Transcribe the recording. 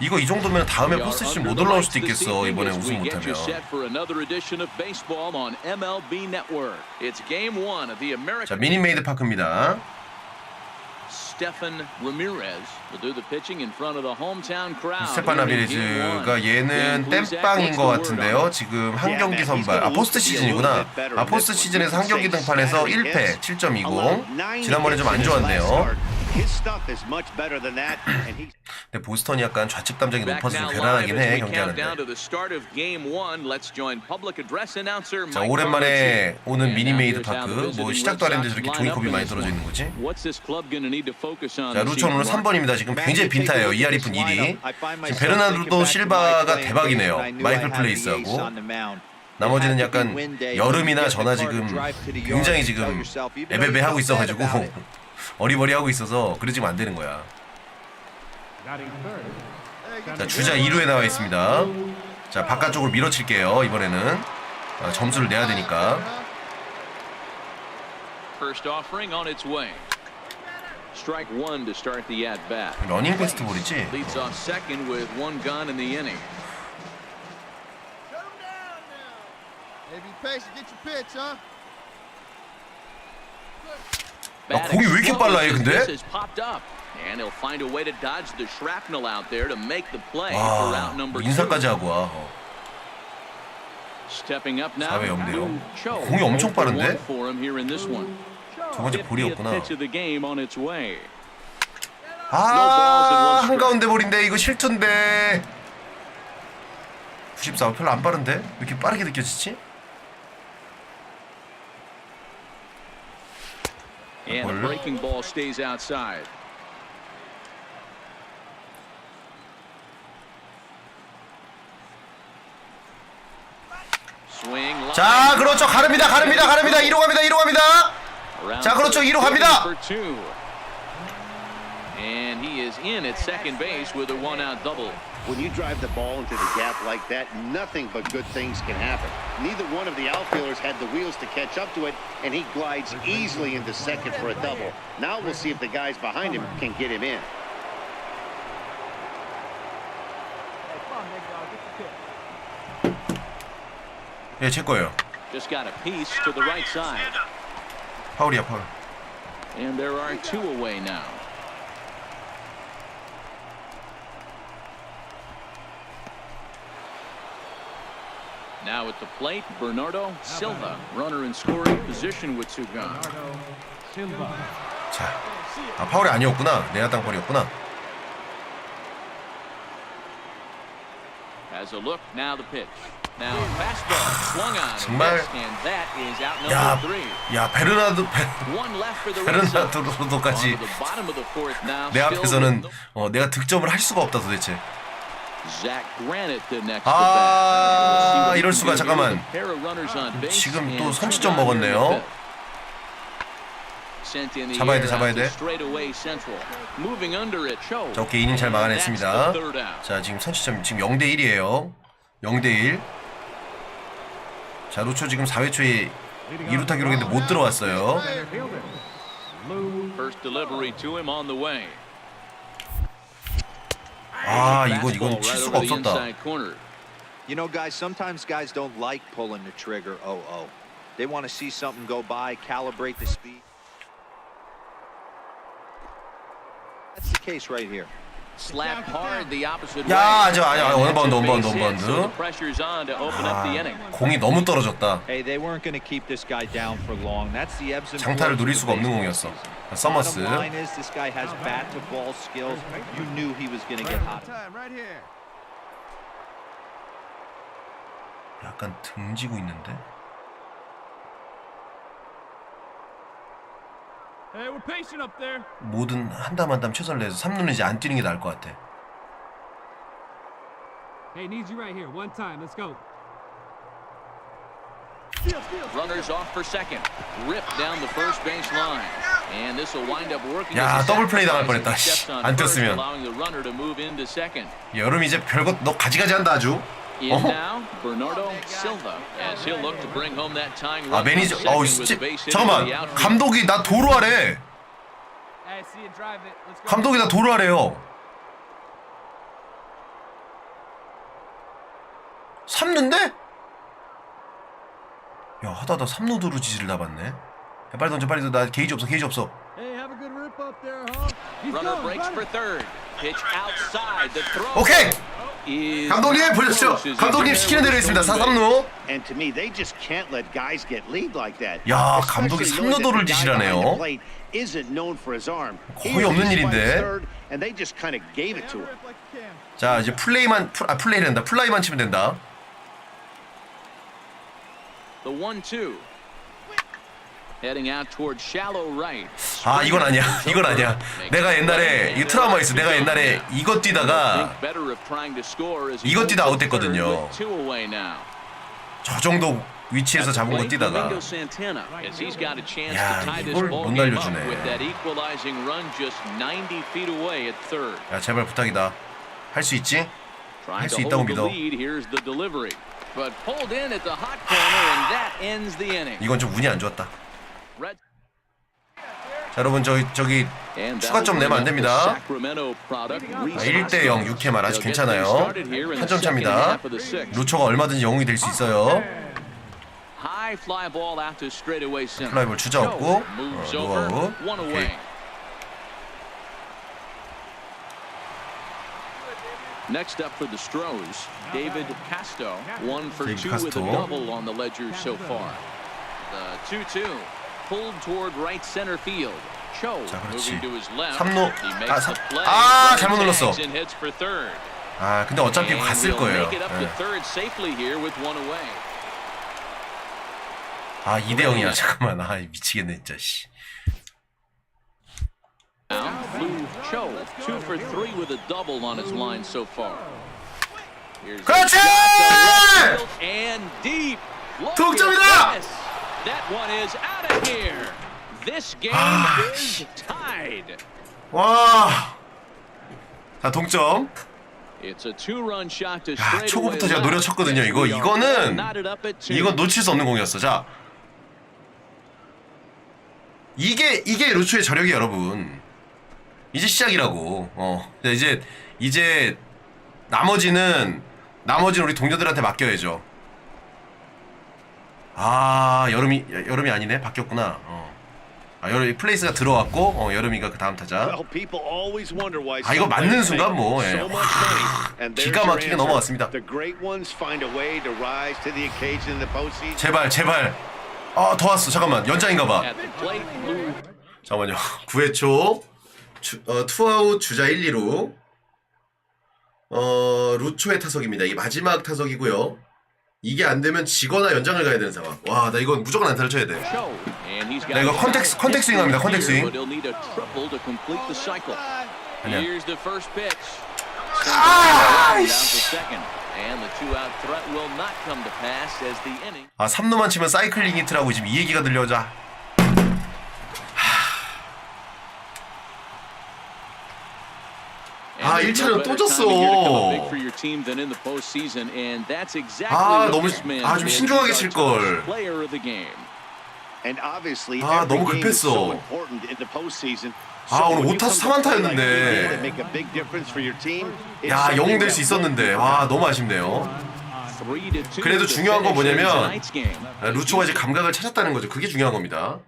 이거 이 정도면 다음에 포스트시즌 못 올라올 수도 있겠어 이번에 우승 못하면. 자 미니메이드 파크입니다. 스테판 라미레즈가 얘는 땜빵인 것 같은데요. 지금 한 경기 선발. 아 포스트 시즌이구나. 아 포스트 시즌에서 한 경기 등판에서 1패 7.20 지난번에 좀 안 좋았네요 근데 보스턴이 약간 좌측 담장이 높아서 좀 괴란하긴 해 경기하는데. 자 오랜만에 오는 미니메이드 파크 뭐 시작도 안 했는데 저렇게 종이컵이 많이 떨어져 있는 거지? 자 루천 오늘 3번입니다. 지금 굉장히 빈타예요. 2할 2푼 1위 지금 베르나르도 실바가 대박이네요. 마이클 플레이스하고. 나머지는 약간 여름이나 전화 지금 굉장히 지금 에베베 하고 있어가지고 어리버리하고 있어서 그러지면 안 되는 거야 자 주자 2루에 나와 있습니다 자 바깥쪽으로 밀어칠게요 이번에는 아, 점수를 내야 되니까 First offering on its way. Strike one to start the at bat. 러닝 페스티벌이지 Leads off second with one gun in the inning. Shut him down now. Hey, be patient. Get your pitch, huh? 야, 공이 왜 이렇게 빨라, 얘, 근데? 와. 인사까지 하고 와 어. Stepping up now. 4회 0대 0. Cho. 공이 엄청 빠른데? 두 번째 볼이었구나. 아 한가운데 볼인데 이거 실투인데 94 별로 안 빠른데 왜 이렇게 빠르게 느껴지지? And 볼. breaking ball stays outside. 자 그렇죠 가릅니다 가릅니다 가릅니다 2로 갑니다 2로 갑니다 자, 그렇죠. 이로 갑니다. for two. And he is in at second base with a one-out double. When you drive the ball into the gap like that, nothing but good things can happen. Neither one of the outfielders had the wheels to catch up to it, and he glides easily into second for a double. Now we'll see if the guys behind him can get him in. 예제 거예요 Just got a piece to the right side. 파울이야 파울 And there are two away now. Now at the plate, Bernardo Silva, runner in scoring position with two guns. 자, 아 파울이 아니었구나 내야 땅볼이었구나 Has a look, now the pitch. Now fastball swung on, and 정말- and that is out 야, number three. 야 베르나드 베, One left for the Red Sox. On 베르나드 로도까지 to the bottom of the fourth now. 내 still 앞에서는 with 어, 내가 득점을 할 수가 없다 도대체 아, 이럴 수가, 잠깐만. 지금 또 선취점 먹었네요. 잡아야 돼, 잡아야 돼. 자 오케이 이닝 잘 막아냈습니다. 자 지금 선취점 지금 0대 1이에요 0대 1. 자 로초 지금 4회 초에 2루타 기록인데 못 들어왔어요. 아 이건 Fastball 이건 칠 right 수가 over the 없었다. inside corner. You know, guys, sometimes guys don't like pulling the trigger 0-0. They want to see something go by, calibrate the speed. That's the case right here. Slap hard the opposite 야, way. 아니야. 원바운드, 원바운드, 원바운드. The pressure's on to open up the 아, inning. 공이 너무 떨어졌다. Hey, they weren't going to keep this guy down for long. That's the ebbs and 장타를 누릴 수가 없는 공이었어. 서머스. Bottom line is this guy has bat to ball skills. You knew he was going to get hot. Time right here. 약간 등지고 있는데. Hey, we're patient up there. 뭐든 한담 한담 최선을 내서 3루는 이제 안 뛰는 게 나을 것 같아. Hey, need you right here. One time. Let's go. Runners off for second. Ripped down the first base line. And this will wind up working. 야, 더블 플레이 당할 뻔했다, 안 first, 떴으면. allowing the runner to move into second. 여름 이제 별것 너 가지가지 한다 아주. In 어허. now, Bernardo Silva, as he'll look to bring home that tying 아 run 매니저 어우 with base hit 잠깐만 outfield. 감독이 나 도루하래. Hey, see you drive it. Let's go. 감독이 나 도루하래요. 삼루인데? 야 하다하다 삼루도로 지지를 나봤네 야, 빨리 던져 빨리 던져 나 게이지 없어 게이지 없어 Hey, have a good rip up there, huh? He's Runner going, breaks run for it. third. Pitch outside. The throw 오케이 감독님 보셨죠? 감독님 시키는 대로 했습니다 barely goes 4-3루 And to me, they just can't let guys get lead like that. 야, 감독이 knowing that 삼루도를 the guy 지시라네요. 거의 없는 일인데. spikes third, And they just kind of gave it to Have a him. rip like you can. 자 이제 플레이만 플- 아 플레이를 한다 플라이만 치면 된다 The out toward shallow right. 아 이건 아니야 이건 아니야 내가 옛날에 이 트라우마 있어 내가 옛날에 이거 뛰다가 이거 뛰다 아웃됐거든요. 저 정도 위치에서 잡은 거 뛰다가 야, 이걸 못 날려주네. with that equalizing run just 90 feet away at third. 야 제발 부탁이다 할 수 있지? Trying 수 있다고 믿어. 이건 좀 운이 안 좋았다 자 여러분 저기 저기 추가 점 내면 안 됩니다. Reese 1대 0 Hoskins. 6회 말 아직 괜찮아요 한 점 차입니다. 루초가 얼마든지 영웅이 될 수 있어요. 플라이볼 주자 없고 어, 노아웃 오케이. away. Next up for the Stros, David Casto, one for David two with a double on the ledger so far. The 2-2 pulled toward right center field. Cho 자, 그렇지. moving to his left. 삼루. He 아, makes 삼- the play. 아, running 잘못 눌렀어. 아 근데 어차피 갔을 거예요 예. away. 아 2대 0이야 잠깐만 아 미치겠네 진짜 씨. 그렇지! 동점이다! That one is out of here. This game 아, is tied. 와. 자 동점. It's a two-run shot to 야, 초구부터 제가. 노려쳤거든요. 이거 이거는. 이건 놓칠 수 없는 공이었어. 자. 이게 이게 루츠의 저력이 여러분. 이제 시작이라고. 어. 자, 이제 이제 나머지는 나머지는 우리 동료들한테 맡겨야죠. 아, 여름이 여- 여름이 아니네. 바뀌었구나. 어. 아, 여름 플레이스가 들어왔고 어, 여름이가 그 다음 타자. 아, 이거 맞는 순간 뭐, 예. 기가 막히게. 넘어갔습니다. 제발 제발. 아, 더 왔어. 잠깐만. 연장인가 봐. At the plate, Lou 잠깐만요. 9회 초 주, 어, 투아웃 주자 1, 2루 어, 루초의 타석입니다. 이게 마지막 타석이고요. 이게 안 되면 지거나 연장을 가야 되는 상황. 와, 나 이건 무조건 안타를 쳐야 돼. 나 이거 컨택스- 컨택 스윙 합니다, 컨택 스윙. 아니야. 아. 아, 3루만 치면 사이클링 히트라고 지금 이 얘기가 들려오자. And 아, there's 1차는 no 또 better 졌어. time of year to come up big for your team than in the postseason, and that's exactly 아, 너무- 아, 좀. 신중하게 칠 걸. 아, 너무 급했어. 아, 오늘 when you 오타수 come to play like 삼안타였는데. you did and make a big difference for your team, it's 야, something 영웅 될 수 있었는데. 와, 너무 아쉽네요. 그래도 중요한 건 뭐냐면. 아, 루초가 이제 감각을 찾았다는 거죠. 그게 중요한 겁니다.